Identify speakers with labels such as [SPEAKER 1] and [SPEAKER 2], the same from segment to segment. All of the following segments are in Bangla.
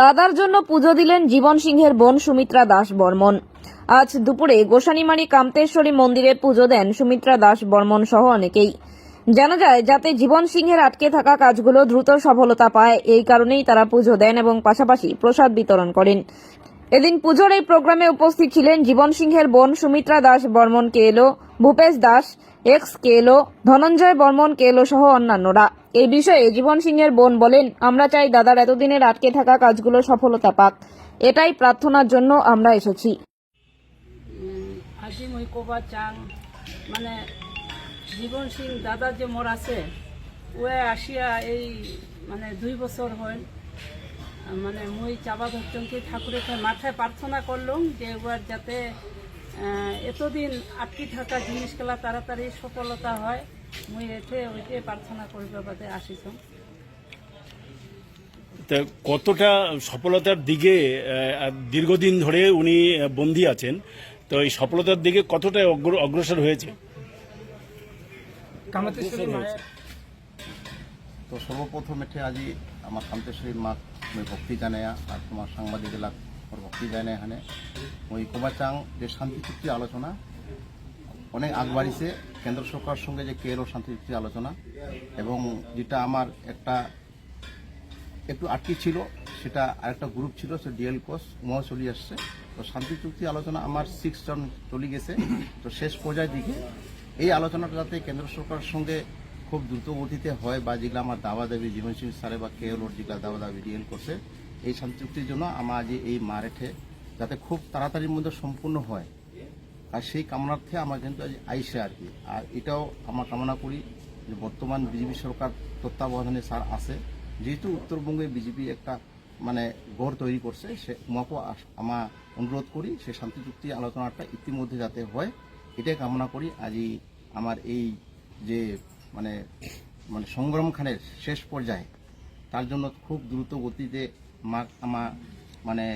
[SPEAKER 1] দাদার জন্য পুজো দিলেন জীবন সিংহের বোন সুমিত্রা দাস বর্মন। আজ দুপুরে গোসানিমারি কামতেশ্বরী মন্দিরে পুজো দেন সুমিত্রা দাস বর্মন সহ অনেকেই। জানা যায়, যাতে জীবন সিংহের আটকে থাকা কাজগুলো দ্রুত সফলতা পায়, এই কারণেই তারা পুজো দেন এবং পাশাপাশি প্রসাদ বিতরণ করেন। এদিন পুজোর এই প্রোগ্রামে উপস্থিত ছিলেন জীবন সিংহের বোন Sumitra Das Barman KLO, Bhupesh Das, ex KLO, Dhananjay Barman KLO সহ অন্যান্যরা। এই বিষয়ে জীবন সিংহের বোন বলেন, আমরা চাই দাদার এতদিনের আটকে থাকা কাজগুলো সফলতা পাক। এটাই প্রার্থনার জন্য আমরা এসেছি।
[SPEAKER 2] মানে জীবন সিং দাদা যে মোর আছে, ওয়ে আসিয়া এই মানে দুই বছর হয় মানে মই চাবা ধরতাম কি ঠাকুরের মাথায় প্রার্থনা করলাম যে এবার যাতে এতদিন আটকি থাকা জিনিসগুলা তাড়াতাড়ি সফলতা হয়। মই এতে ওইতে প্রার্থনা করবে বাদে আসিছম
[SPEAKER 3] তা কতটা সফলতার দিকে দীর্ঘদিন ধরে উনি বন্দী আছেন তো এই সফলতার দিকে কতটা অগ্র- অগ্রসর হয়েছে?
[SPEAKER 4] তো সর্বপ্রথম এঠে আজি আমার কান্তেশ্বরী মাক মই ভক্তি জানায়া আর তোমার সাংবাদিক এলাক মোর ভক্তি জানাই এখানে। মই কোবাচাং যে শান্তি চুক্তি আলোচনা অনেক আগবাড়িছে কেন্দ্র সরকার সঙ্গে যে কেএলও শান্তি চুক্তি আলোচনা এবং যেটা আমার একটা একটু আটকে ছিল, সেটা আরেকটা গ্রুপ ছিল, সে ডিএল কোর্স উমাও চলে আসছে। তো শান্তি চুক্তি আলোচনা আমার সিক্স জন চলে গেছে। তো শেষ পর্যায়ের দিকে এই আলোচনাটা যাতে কেন্দ্র সরকারের সঙ্গে খুব দ্রুত গতিতে হয় বা যেগুলো আমার দাবা দাবি জীবন সিং স্যারে বা কে ওর যেগুলো দাবা দাবি ডিএল করছে, এই শান্তি চুক্তির জন্য আমার আজ এই মারেঠে যাতে খুব তাড়াতাড়ির মধ্যে সম্পূর্ণ হয়। আর সেই কামনার্থে আমার কিন্তু আজ আইসে আর কি। আর এটাও আমরা কামনা করি যে বর্তমান বিজেপি সরকার তত্ত্বাবধানে স্যার আছে। যেহেতু উত্তরবঙ্গে বিজেপি একটা মানে গড় তৈরি করছে, সে উমাকেও আমার অনুরোধ করি সে শান্তি চুক্তি আলোচনাটা ইতিমধ্যে যাতে হয়, এটাই কামনা করি। আজই আমার এই যে মানে মানে সংগ্রামখানের শেষ পর্যায়ে তার জন্য খুব দ্রুত গতিতে মা আমার মানে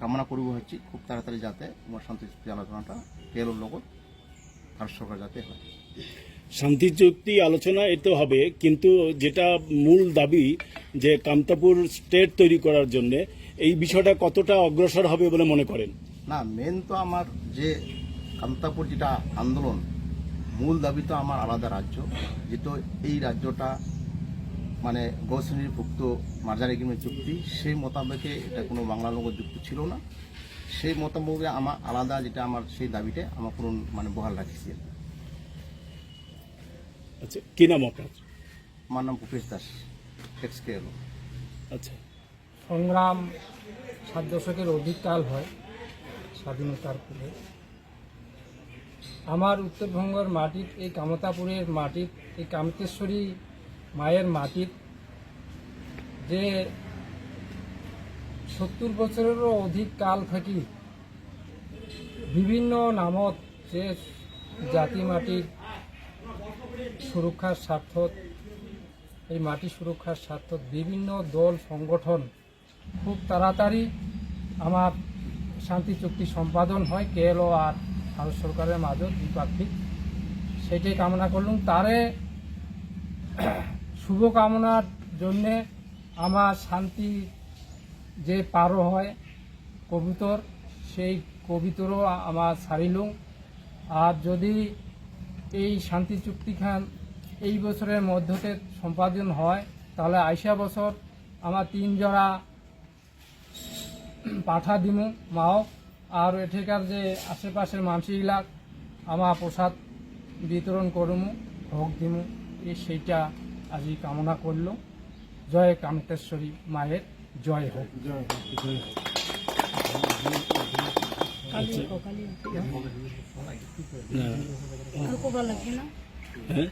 [SPEAKER 4] কামনা করব হচ্ছে খুব তাড়াতাড়ি যাতে আমার শান্তি চুক্তি আলোচনাটা কেরল লগত ভারত যাতে হয়।
[SPEAKER 3] শান্তি চুক্তি আলোচনা এতে হবে কিন্তু যেটা মূল দাবি যে কামতাপুর স্টেট তৈরি করার জন্য এই বিষয়টা কতটা অগ্রসর হবে বলে মনে করেন?
[SPEAKER 4] না মেন তো আমার যে কান্তাপুর যেটা আন্দোলন মূল দাবি তো আমার আলাদা রাজ্য। যেহেতু এই রাজ্যটা মানে গৌশ্রেণীর ভুক্ত মার্জার এগ্রিমেন্ট চুক্তি সেই মোতাবেকে এটা কোনো বাংলা লোক যুক্ত ছিল না। সেই মোতাবেকে আমার আলাদা যেটা আমার সেই দাবিটা আমার পুরো মানে বহাল রাখিছি।
[SPEAKER 3] আচ্ছা কি নাম আপনার?
[SPEAKER 4] আমার নাম ভূপেশ দাস এক্স কে
[SPEAKER 3] আচ্ছা।
[SPEAKER 5] সংগ্রাম সাত দশকের অধিককাল হয় স্বাধীনতার পরে। আমার উত্তরবঙ্গের মাটির এই কামতাপুরের মাটির এই কামতেশ্বরী মায়ের মাটির যে সত্তর বছরেরও অধিক কাল থাকি বিভিন্ন নামত যে জাতি মাটির সুরক্ষার স্বার্থ এই মাটি সুরক্ষার স্বার্থ বিভিন্ন দল, সংগঠন খুব তাড়াতাড়ি আমার শান্তি চুক্তি সম্পাদন হয়। কেএলও আর ভারত সরকারের মাঝে দ্বিপাক্ষিক সেটাই কামনা করলুম। তারে শুভকামনার জন্যে আমার শান্তি যে পারো হয় কবুতর, সেই কবিতরও আমার ছাড়িলুম আর যদি এই শান্তি চুক্তিখান এই বছরের মধ্যতে সম্পাদন হয়, তাহলে আইসা বছর আমার তিন জোড়া পাঠা দিমু মাও। আর এঠিকার যে আশেপাশের মানুষগুলাক আমার প্রসাদ বিতরণ করমু, ভোগ দিমু। সেইটা আজি কামনা করল জয় কামতেশ্বরী মায়ের। জয় হোক
[SPEAKER 2] জয় কালি আর ক'ব লাগবে না
[SPEAKER 3] হ্যাঁ